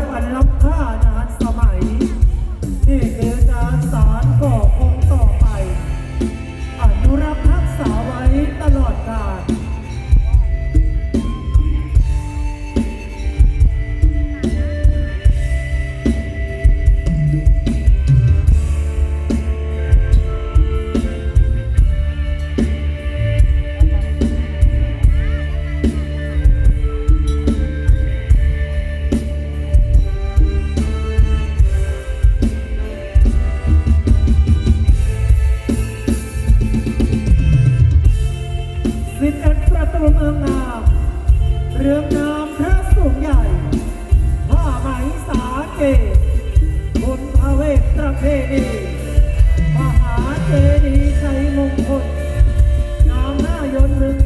กอัน สิบเอ็ดประตูเมืองงามเรืองนามพระสูงใหญ่ผ้าไหมสาเกตบนพระเวทประเพณีมหาเจดีย์ชัยมงคลงามหน้ายนต์หนึ่ง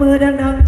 มือดังๆครับ